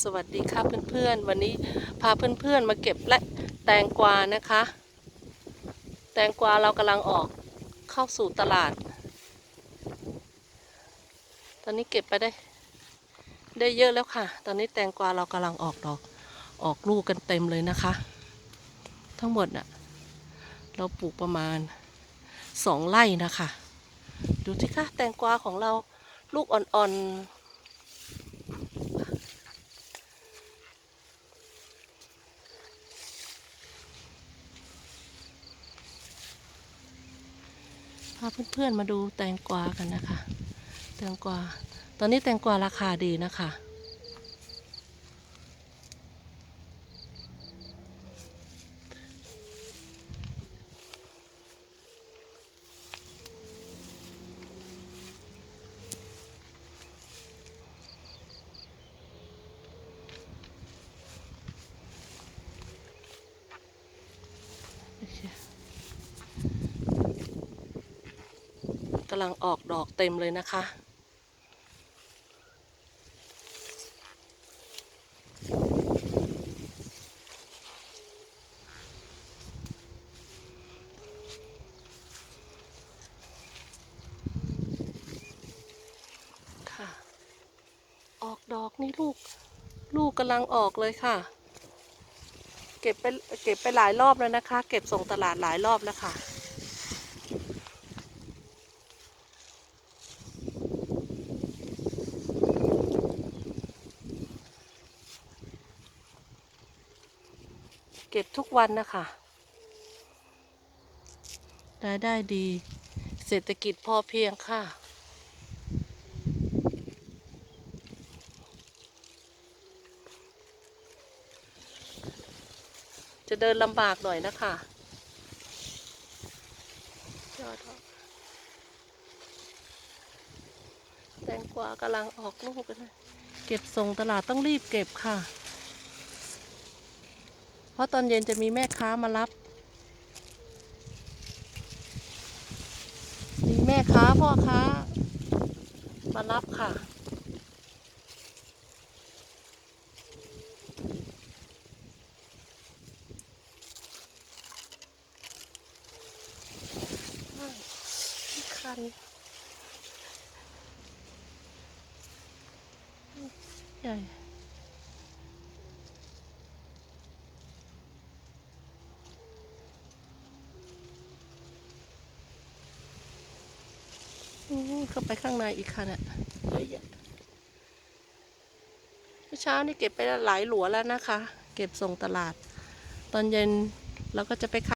สวัสดีค่ะเพื่อนๆ วันนี้พาเพื่อนๆมาเก็บและแตงกวานะคะ แตงกวาเรากำลังออกเข้าสู่ตลาด ตอนนี้เก็บไปได้ ได้เยอะแล้วค่ะ ตอนนี้แตงกวาเรากำลังออกดอกออกลูกกันเต็มเลยนะคะ ทั้งหมดน่ะเราปลูกประมาณสองไร่นะคะ ดูที่ค่ะแตงกวาของเราลูกอ่อนๆาเพื่อนๆมาดูแตงกวากันนะคะ แตงกวา ตอนนี้แตงกวาราคาดีนะคะ กำลังออกดอกเต็มเลยนะคะ ค่ะ ออกดอกนี่ลูก ลูกกำลังออกเลยค่ะ เก็บไปเก็บไปหลายรอบแล้วนะคะ เก็บส่งตลาดหลายรอบแล้วค่ะ เก็บทุกวันนะคะรายได้ดี เศรษฐกิจพอเพียงค่ะ จะเดินลำบากหน่อยนะคะยอดแตงกวากำลังออกลูกกันเลยเก็บส่งตลาดต้องรีบเก็บค่ะ ราะตอนเย็นจะมีแม่ค้ามารับ มีแม่ค้าพ่อค้า มารับค่ะ คันใหญ่ เข้าไปข้างในอีกค่ะเนี่ยเยอะแยะเมื่อเช้านี่เก็บไปหลายหลัวแล้วนะคะ เก็บส่งตลาด ตอนเย็นเราก็จะไปขาย